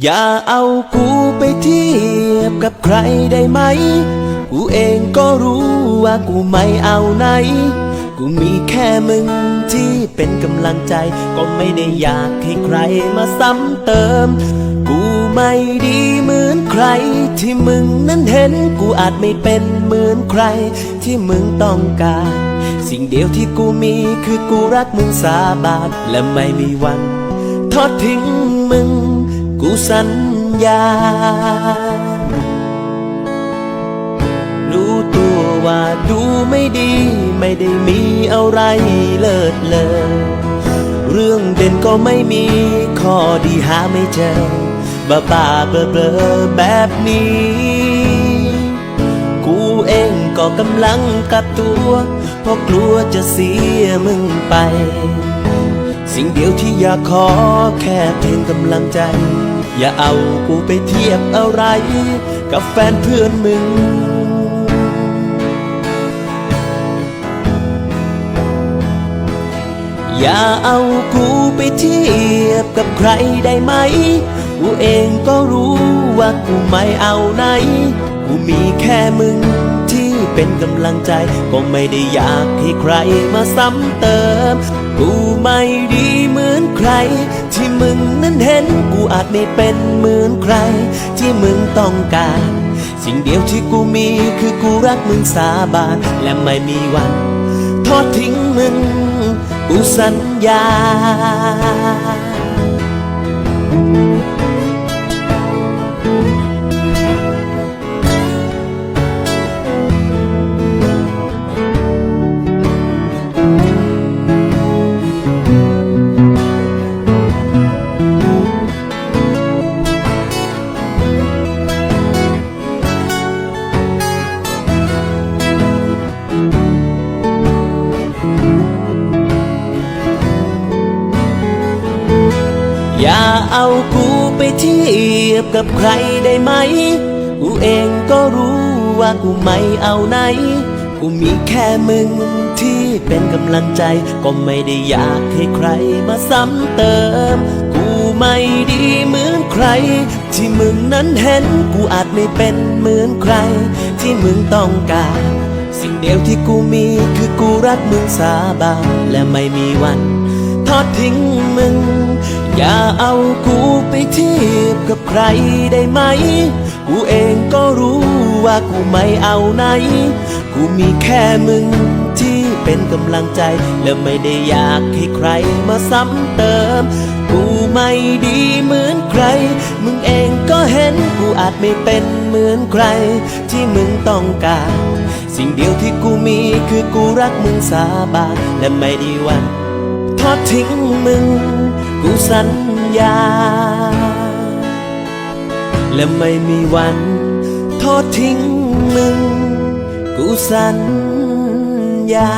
อย่าเอากูไปเทียบกับใครได้ไหม กูเองก็รู้ว่ากูไม่เอาไหน กูมีแค่มึงที่เป็นกำลังใจ ก็ไม่ได้อยากให้ใครมาซ้ำเติม กูไม่ดีเหมือนใคร ที่มึงนั้นเห็น กูอาจไม่เป็นเหมือนใคร ที่มึงต้องการ สิ่งเดียวที่กูมีคือกูรักมึงสาบานและไม่มีวัน ทอดทิ้งมึง กูสัญญา รู้ตัวว่าดูไม่ดี ไม่ได้มีอะไรเลิศเลอเรื่องเด่นก็ไม่มี ข้อดีหาไม่เจอบ้าบ้าเบลอแบบนี้ กูเองก็กำลังกลับตัว เพราะกลัวจะเสียมึงไป สิ่งเดียวที่อยากขอแค่เพียงกำลังใจ อย่าเอากูไปเทียบอะไร กับแฟนเพื่อนมึง อย่าเอากูไปเทียบกับใครได้ไหม กูเองก็รู้ว่ากูไม่เอาไหน กูมีแค่มึงที่ เป็นกำลังใจ ก็ไม่ได้อยากให้ใครมาซ้ำเติม กูไม่ดีเหมือนใคร ที่มึงนั้นเห็นกูอาจไม่เป็นเหมือนใคร ที่มึงต้องการ สิ่งเดียวที่กูมีคือกูรักมึงสาบาน และไม่มีวัน ทอดทิ้งมึง กูสัญญา อย่าเอากูไปเทียบกับใครได้ไหม กูเองก็รู้ว่ากูไม่เอาไหน กูมีแค่มึงที่เป็นกำลังใจ ก็ไม่ได้อยากให้ใครมาซ้ำเติม กูไม่ดีเหมือนใคร ที่มึงนั้นเห็นกูอาจไม่เป็นเหมือนใคร ที่มึงต้องการ สิ่งเดียวที่กูมีคือกูรักมึงสาบานและไม่มีวัน ทอดทิ้งมึง อย่าเอากูไปเทียบกับใครได้ไหม กูเองก็รู้ว่ากูไม่เอาไหน กูมีแค่มึงที่เป็นกำลังใจ และไม่ได้อยากให้ใครมาซ้ำเติม กูไม่ดีเหมือนใคร มึงเองก็เห็นกูอาจไม่เป็นเหมือนใคร ที่มึงต้องการ สิ่งเดียวที่กูมีคือกูรักมึงสาบานและไม่ได้วันทอดทิ้งมึง กูสัญญา และไม่มีวันทอดทิ้งมึง กูสัญญา